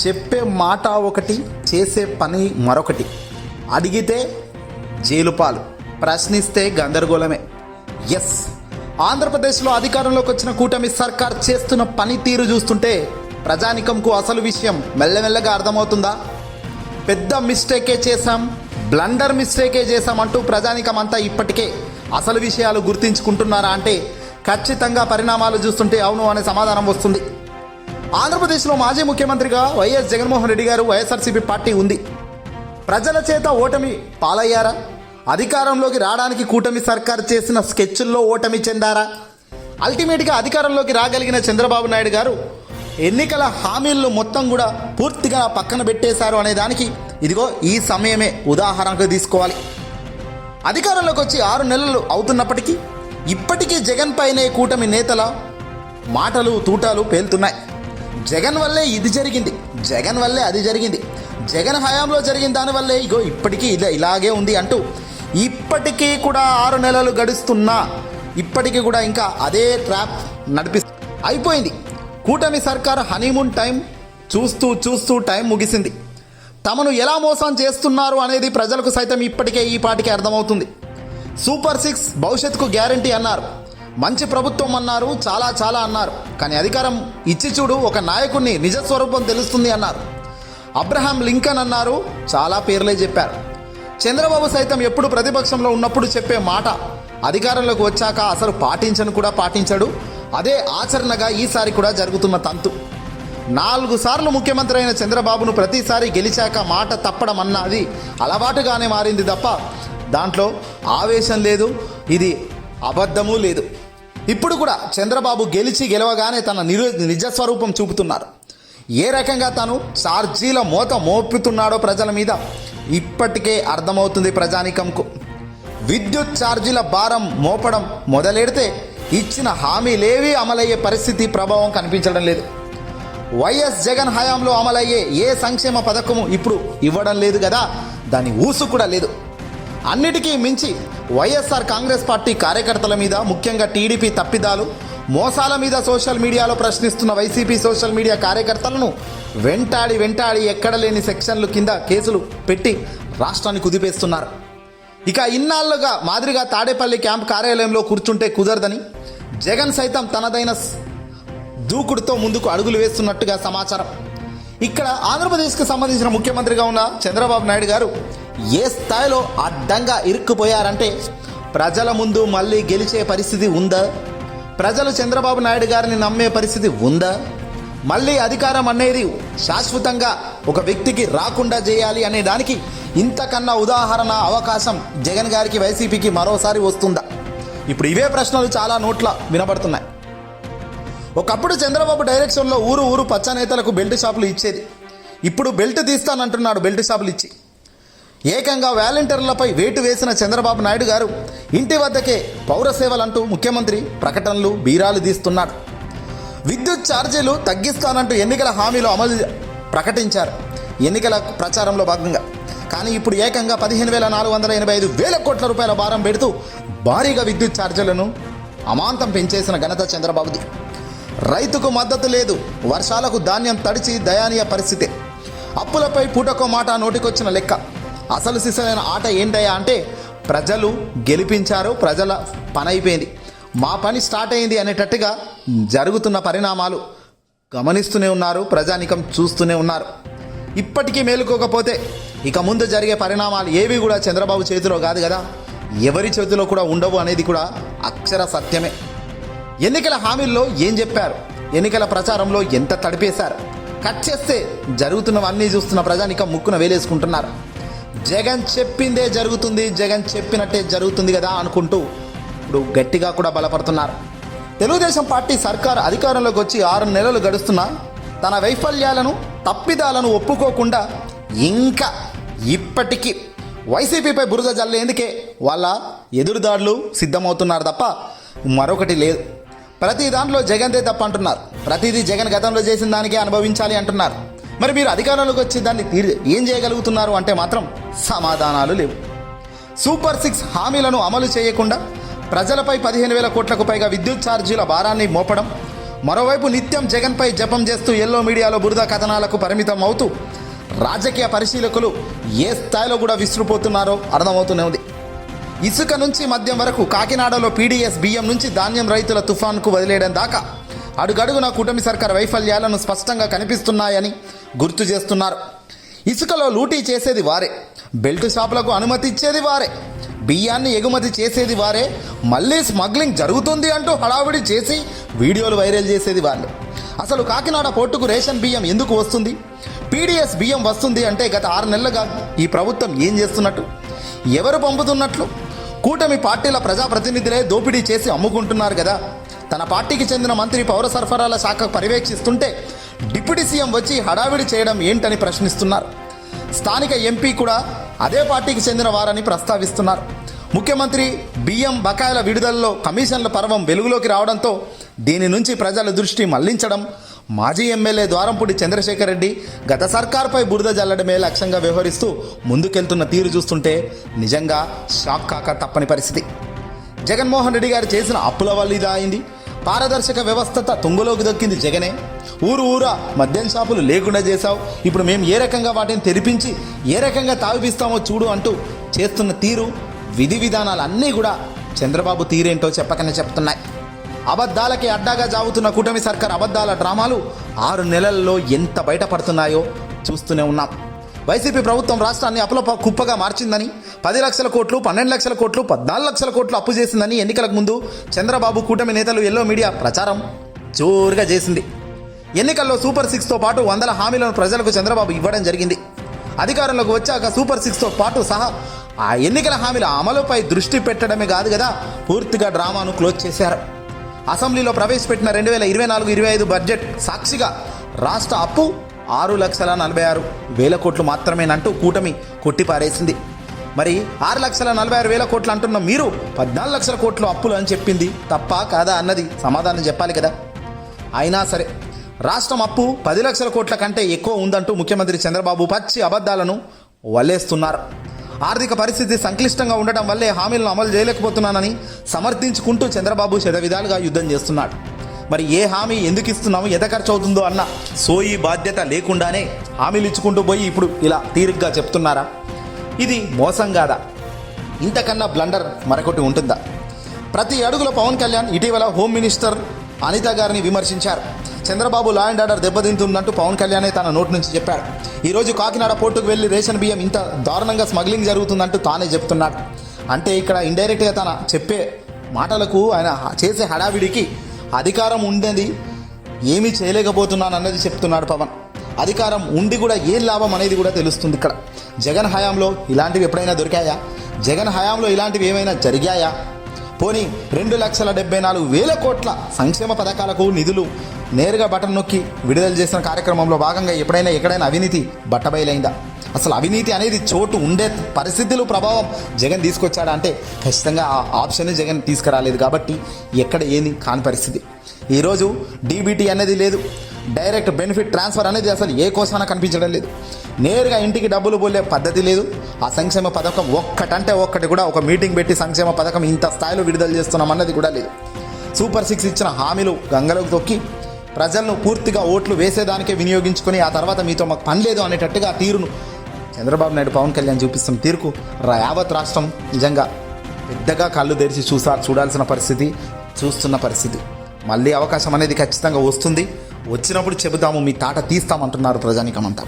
చెప్పే మాట ఒకటి చేసే పని మరొకటి. అడిగితే జైలుపాలు ప్రశ్నిస్తే గందరగోళమే. ఎస్ ఆంధ్రప్రదేశ్లో అధికారంలోకి వచ్చిన కూటమి సర్కార్ చేస్తున్న పనితీరు చూస్తుంటే ప్రజానికంకు అసలు విషయం మెల్లమెల్లగా అర్థమవుతుందా? పెద్ద మిస్టేకే చేశాం బ్లండర్ మిస్టేకే చేశామంటూ అంటూ ప్రజానికం అంతా ఇప్పటికే అసలు విషయాలు గుర్తించుకుంటున్నారా అంటే ఖచ్చితంగా పరిణామాలు చూస్తుంటే అవును అనే సమాధానం వస్తుంది. ఆంధ్రప్రదేశ్లో మాజీ ముఖ్యమంత్రిగా వైఎస్ జగన్మోహన్ రెడ్డి గారు వైఎస్ఆర్సీపీ పార్టీ ఉంది. ప్రజల చేత ఓటమి పాలయ్యారా? అధికారంలోకి రావడానికి కూటమి సర్కార్ చేసిన స్కెచ్ల్లో ఓటమి చెందారా? అల్టిమేట్గా అధికారంలోకి రాగలిగిన చంద్రబాబు నాయుడు గారు ఎన్నికల హామీలను మొత్తం కూడా పూర్తిగా పక్కన పెట్టేశారు అనే దానికి ఇదిగో ఈ సమయమే ఉదాహరణకు తీసుకోవాలి. అధికారంలోకి వచ్చి ఆరు నెలలు అవుతున్నప్పటికీ ఇప్పటికీ జగన్ పైనే కూటమి నేతల మాటలు తూటాలు పేలుతున్నాయి. జగన్ వల్లే ఇది జరిగింది. జగన్ వల్లే అది జరిగింది. జగన్ హయాంలో జరిగిన దానివల్లే ఇగో ఇప్పటికీ ఇలా ఇలాగే ఉంది అంటూ ఇప్పటికీ కూడా ఆరు నెలలు గడుస్తున్నా ఇప్పటికీ కూడా ఇంకా అదే ట్రాప్ నడిపి అయిపోయింది. కూటమి సర్కార్ హనీమూన్ టైం చూస్తూ చూస్తూ టైం ముగిసింది. తమను ఎలా మోసం చేస్తున్నారు అనేది ప్రజలకు సైతం ఇప్పటికే ఈ పాటికి అర్థమవుతుంది. సూపర్ సిక్స్ భవిష్యత్తుకు గ్యారంటీ అన్నారు. మంచి ప్రభుత్వం అన్నారు చాలా చాలా అన్నారు. కానీ అధికారం ఇచ్చి చూడు ఒక నాయకుడిని నిజ స్వరూపం తెలుస్తుంది అన్నారు. అబ్రహాం లింకన్ అన్నారు చాలా పేర్లే చెప్పారు. చంద్రబాబు సైతం ఎప్పుడు ప్రతిపక్షంలో ఉన్నప్పుడు చెప్పే మాట అధికారంలోకి వచ్చాక అసలు పాటించను కూడా పాటించడు అదే ఆచరణగా ఈసారి కూడా జరుగుతున్న తంతు. నాలుగు సార్లు ముఖ్యమంత్రి అయిన చంద్రబాబును ప్రతిసారి గెలిచాక మాట తప్పడం అన్నది అలవాటుగానే మారింది తప్ప దాంట్లో ఆవేశం లేదు ఇది అబద్ధమూ లేదు. ఇప్పుడు కూడా చంద్రబాబు గెలిచి గెలవగానే తన నిరు నిజస్వరూపం చూపుతున్నారు. ఏ రకంగా తాను ఛార్జీల మోత మోపుతున్నాడో ప్రజల మీద ఇప్పటికే అర్థమవుతుంది ప్రజానికంకు. విద్యుత్ ఛార్జీల భారం మోపడం మొదలెడితే ఇచ్చిన హామీలేవీ అమలయ్యే పరిస్థితి ప్రభావం కనిపించడం లేదు. వైఎస్ జగన్ హయాంలో అమలయ్యే ఏ సంక్షేమ పథకము ఇప్పుడు ఇవ్వడం లేదు కదా దాని ఊసు కూడా లేదు. అన్నిటికీ మించి వైఎస్ఆర్ కాంగ్రెస్ పార్టీ కార్యకర్తల మీద ముఖ్యంగా టీడీపీ తప్పిదాలు మోసాల మీద సోషల్ మీడియాలో ప్రశ్నిస్తున్న వైసీపీ సోషల్ మీడియా కార్యకర్తలను వెంటాడి వెంటాడి ఎక్కడ లేని సెక్షన్లు కింద కేసులు పెట్టి రాష్ట్రాన్ని కుదిపేస్తున్నారు. ఇక ఇన్నాళ్ళుగా మాదిరిగా తాడేపల్లి క్యాంప్ కార్యాలయంలో కూర్చుంటే కుదరదని జగన్ సైతం తనదైన దూకుడుతో ముందుకు అడుగులు వేస్తున్నట్టుగా సమాచారం. ఇక్కడ ఆంధ్రప్రదేశ్కి సంబంధించిన ముఖ్యమంత్రిగా ఉన్న చంద్రబాబు నాయుడు గారు ఏ స్థాయిలో అడ్డంగా ఇరుక్కుపోయారంటే ప్రజల ముందు మళ్ళీ గెలిచే పరిస్థితి ఉందా? ప్రజలు చంద్రబాబు నాయుడు గారిని నమ్మే పరిస్థితి ఉందా? మళ్ళీ అధికారం అనేది శాశ్వతంగా ఒక వ్యక్తికి రాకుండా చేయాలి అనే దానికి ఇంతకన్నా ఉదాహరణ అవకాశం జగన్ గారికి వైసీపీకి మరోసారి వస్తుందా? ఇప్పుడు ఇవే ప్రశ్నలు చాలా నోట్ల వినబడుతున్నాయి. ఒకప్పుడు చంద్రబాబు డైరెక్షన్లో ఊరు ఊరు పచ్చ నేతలకు బెల్ట్ షాపులు ఇచ్చేది. ఇప్పుడు బెల్ట్ తీస్తానంటున్నాడు బెల్ట్ షాపులు ఇచ్చి. ఏకంగా వాలంటీర్లపై వేటు వేసిన చంద్రబాబు నాయుడు గారు ఇంటి వద్దకే పౌర సేవలంటూ ముఖ్యమంత్రి ప్రకటనలు బీరాలు తీస్తున్నాడు. విద్యుత్ ఛార్జీలు తగ్గిస్తానంటూ ఎన్నికల హామీలు అమలు ప్రకటించారు. ఎన్నికల ప్రచారంలో భాగంగా. కానీ ఇప్పుడు ఏకంగా పదిహేను వేల నాలుగు వందల ఎనభై ఐదు వేల కోట్ల రూపాయల భారం పెడుతూ భారీగా విద్యుత్ ఛార్జీలను అమాంతం పెంచేసిన ఘనత చంద్రబాబుది. రైతుకు మద్దతు లేదు. వర్షాలకు ధాన్యం తడిచి దయానీయ పరిస్థితి. అప్పులపై పూటకో మాట నోటికొచ్చిన లెక్క. అసలు సిసలైన ఆట ఏంటయ్యా అంటే ప్రజలు గెలిపించారు ప్రజల పని అయిపోయింది మా పని స్టార్ట్ అయింది అనేటట్టుగా జరుగుతున్న పరిణామాలు గమనిస్తూనే ఉన్నారు ప్రజానికం చూస్తూనే ఉన్నారు. ఇప్పటికీ మేలుకోకపోతే ఇక ముందు జరిగే పరిణామాలు ఏవి కూడా చంద్రబాబు చేతిలో కాదు కదా. ఎవరి చేతిలో కూడా ఉండవు అనేది కూడా అక్షర సత్యమే. ఎన్నికల హామీల్లో ఏం చెప్పారు? ఎన్నికల ప్రచారంలో ఎంత తడిపేశారు? కట్ చేస్తే జరుగుతున్నవన్నీ చూస్తున్న ప్రజానికం ముక్కున వేలేసుకుంటున్నారు. జగన్ చెప్పిందే జరుగుతుంది జగన్ చెప్పినట్టే జరుగుతుంది కదా అనుకుంటూ ఇప్పుడు గట్టిగా కూడా బలపడుతున్నారు. తెలుగుదేశం పార్టీ సర్కార్ అధికారంలోకి వచ్చి ఆరు నెలలు గడుస్తున్నా తన వైఫల్యాలను తప్పిదాలను ఒప్పుకోకుండా ఇంకా ఇప్పటికీ వైసీపీపై బురద జల్లేందుకే వాళ్ళ ఎదురుదాడులు సిద్ధమవుతున్నారు తప్ప మరొకటి లేదు. ప్రతి దాంట్లో జగన్దే తప్ప అంటున్నారు. ప్రతిదీ జగన్ గతంలో చేసిన దానికే అనుభవించాలి అంటున్నారు. మరి మీరు అధికారంలోకి వచ్చి దాన్ని తీర్ ఏం చేయగలుగుతున్నారు అంటే మాత్రం సమాధానాలు లేవు. సూపర్ సిక్స్ హామీలను అమలు చేయకుండా ప్రజలపై పదిహేను వేల కోట్లకు పైగా విద్యుత్ ఛార్జీల భారాన్ని మోపడం మరోవైపు నిత్యం జగన్పై జపం చేస్తూ ఎల్లో మీడియాలో బురద కథనాలకు పరిమితం అవుతూ రాజకీయ పరిశీలకులు ఏ స్థాయిలో కూడా విసిరిపోతున్నారో అర్థమవుతూనే ఉంది. ఇసుక నుంచి మద్యం వరకు కాకినాడలో పీడీఎస్ బియ్యం నుంచి ధాన్యం రైతుల తుఫాన్కు వదిలేయడం దాకా అడుగడుగున కూటమి సర్కార్ వైఫల్యాలను స్పష్టంగా కనిపిస్తున్నాయని గుర్తు చేస్తున్నారు. ఇసుకలో లూటీ చేసేది వారే. బెల్ట్ షాపులకు అనుమతి ఇచ్చేది వారే. బియ్యాన్ని ఎగుమతి చేసేది వారే. మళ్ళీ స్మగ్లింగ్ జరుగుతుంది అంటూ హడావిడి చేసి వీడియోలు వైరల్ చేసేది వాళ్ళు అసలు కాకినాడ పోర్టుకు రేషన్ బియ్యం ఎందుకు వస్తుంది? పీడీఎస్ బియ్యం వస్తుంది అంటే గత ఆరు నెలలుగా ఈ ప్రభుత్వం ఏం చేస్తున్నట్టు? ఎవరు పంపుతున్నట్లు? కూటమి పార్టీల ప్రజాప్రతినిధులే దోపిడీ చేసి అమ్ముకుంటున్నారు కదా. తన పార్టీకి చెందిన మంత్రి పౌర సరఫరాల శాఖ పర్యవేక్షిస్తుంటే డిప్యూటీ సీఎం వచ్చి హడావిడి చేయడం ఏంటని ప్రశ్నిస్తున్నారు. స్థానిక ఎంపీ కూడా అదే పార్టీకి చెందిన వారని ప్రస్తావిస్తున్నారు. ముఖ్యమంత్రి బియ్యం బకాయిల విడుదలలో కమిషన్ల పర్వం వెలుగులోకి రావడంతో దీని నుంచి ప్రజల దృష్టి మళ్ళించడం మాజీ ఎమ్మెల్యే ద్వారంపూడి చంద్రశేఖర్ రెడ్డి గత సర్కార్పై బురద జల్లడమే లక్ష్యంగా వ్యవహరిస్తూ ముందుకెళ్తున్న తీరు చూస్తుంటే నిజంగా షాక్ కాక తప్పని పరిస్థితి. జగన్మోహన్ రెడ్డి గారు చేసిన అప్పుల వల్ల ఇదా అయింది? పారదర్శక వ్యవస్థత తుంగలోకి దొక్కింది జగనే. ఊరు ఊరా మద్యం షాపులు లేకుండా చేశావు. ఇప్పుడు మేము ఏ రకంగా వాటిని తెరిపించి ఏ రకంగా తావిపిస్తామో చూడు అంటూ చేస్తున్న తీరు విధి విధానాలు అన్నీ కూడా చంద్రబాబు తీరేంటో చెప్పకనే చెప్తున్నాయి. అబద్ధాలకి అడ్డాగా జాగుతున్న కూటమి సర్కార్ అబద్ధాల డ్రామాలు ఆరు నెలల్లో ఎంత బయటపడుతున్నాయో చూస్తూనే ఉన్నాం. వైసీపీ ప్రభుత్వం రాష్ట్రాన్ని అప్పుల కుప్పగా మార్చిందని పది లక్షల కోట్లు పన్నెండు లక్షల కోట్లు పద్నాలుగు లక్షల కోట్లు అప్పు చేసిందని ఎన్నికలకు ముందు చంద్రబాబు కూటమి నేతలు ఎల్లో మీడియా ప్రచారం జోరుగా చేసింది. ఎన్నికల్లో సూపర్ సిక్స్తో పాటు వందల హామీలను ప్రజలకు చంద్రబాబు ఇవ్వడం జరిగింది. అధికారంలోకి వచ్చాక సూపర్ సిక్స్తో పాటు సహా ఆ ఎన్నికల హామీల అమలుపై దృష్టి పెట్టడమే కాదు కదా పూర్తిగా డ్రామాను క్లోజ్ చేశారు. అసెంబ్లీలో ప్రవేశపెట్టిన రెండు వేల ఇరవై నాలుగు ఇరవై ఐదు బడ్జెట్ సాక్షిగా రాష్ట్ర అప్పు ఆరు లక్షల నలభై ఆరు వేల కోట్లు మాత్రమేనంటూ కూటమి కొట్టిపారేసింది. మరి ఆరు లక్షల నలభై ఆరు వేల కోట్లు అంటున్న మీరు పద్నాలుగు లక్షల కోట్లు అప్పులు అని చెప్పింది తప్ప కాదా అన్నది సమాధానం చెప్పాలి కదా. అయినా సరే రాష్ట్రం అప్పు పది లక్షల కోట్ల కంటే ఎక్కువ ఉందంటూ ముఖ్యమంత్రి చంద్రబాబు పచ్చి అబద్ధాలను వల్లేస్తున్నారు. ఆర్థిక పరిస్థితి సంక్లిష్టంగా ఉండటం వల్లే హామీలను అమలు చేయలేకపోతున్నానని సమర్థించుకుంటూ చంద్రబాబు శతవిధాలుగా యుద్ధం చేస్తున్నాడు. మరి ఏ హామీ ఎందుకు ఇస్తున్నాము ఎంత ఖర్చు అవుతుందో అన్న సోయి బాధ్యత లేకుండానే హామీలు ఇచ్చుకుంటూ పోయి ఇప్పుడు ఇలా తీరిగ్గా చెప్తున్నారా? ఇది మోసం కాదా? ఇంతకన్నా బ్లండర్ మరొకటి ఉంటుందా? ప్రతి అడుగులో పవన్ కళ్యాణ్ ఇటీవల హోమ్ మినిస్టర్ అనిత గారిని విమర్శించారు. చంద్రబాబు లా అండ్ ఆర్డర్ దెబ్బతింటుందంటూ పవన్ కళ్యాణే తన నోటి నుంచి చెప్పాడు. ఈరోజు కాకినాడ పోర్టుకు వెళ్ళి రేషన్ బియ్యం ఇంత దారుణంగా స్మగ్లింగ్ జరుగుతుందంటూ తానే చెప్తున్నాడు. అంటే ఇక్కడ ఇండైరెక్ట్గా తన చెప్పే మాటలకు ఆయన చేసే హడావిడికి అధికారం ఉండేది ఏమీ చేయలేకపోతున్నాను అన్నది చెప్తున్నాడు పవన్. అధికారం ఉండి కూడా ఏం లాభం అనేది కూడా తెలుస్తుంది ఇక్కడ. జగన్ హయాంలో ఇలాంటివి ఎప్పుడైనా దొరికాయా? జగన్ హయాంలో ఇలాంటివి ఏమైనా జరిగాయా? పోనీ రెండు లక్షల డెబ్బై నాలుగు వేల కోట్ల సంక్షేమ పథకాలకు నిధులు నేరుగా బటన్ నొక్కి విడుదల చేసిన కార్యక్రమంలో భాగంగా ఎప్పుడైనా ఎక్కడైనా అవినీతి బట్టబయలైందా? అసలు అవినీతి అనేది చోటు ఉండే పరిస్థితులు ప్రభావం జగన్ తీసుకొచ్చాడా అంటే ఖచ్చితంగా ఆ ఆప్షన్ జగన్ తీసుకురాలేదు కాబట్టి ఎక్కడ ఏంది కాని పరిస్థితి. ఈరోజు డీబీటీ అనేది లేదు. డైరెక్ట్ బెనిఫిట్ ట్రాన్స్ఫర్ అనేది అసలు ఏ కోసాన కనిపించడం లేదు. నేరుగా ఇంటికి డబ్బులు పోలే పద్ధతి లేదు. ఆ సంక్షేమ పథకం ఒక్కటంటే ఒక్కటి కూడా ఒక మీటింగ్ పెట్టి సంక్షేమ పథకం ఇంత స్థాయిలో విడుదల చేస్తున్నాం అన్నది కూడా లేదు. సూపర్ సిక్స్ ఇచ్చిన హామీలు గంగలోకి తొక్కి ప్రజలను పూర్తిగా ఓట్లు వేసేదానికే వినియోగించుకొని ఆ తర్వాత మీతో మాకు పని లేదు అనేటట్టుగా తీరును చంద్రబాబు నాయుడు పవన్ కళ్యాణ్ చూపిస్తున్న తీరుకు రా- యావత్ రాష్ట్రం నిజంగా పెద్దగా కళ్ళు తెరిచి చూసా చూడాల్సిన పరిస్థితి చూస్తున్న పరిస్థితి. మళ్ళీ అవకాశం అనేది ఖచ్చితంగా వస్తుంది. వచ్చినప్పుడు చెబుతాము మీ తాట తీస్తామంటున్నారు ప్రజానికమంతా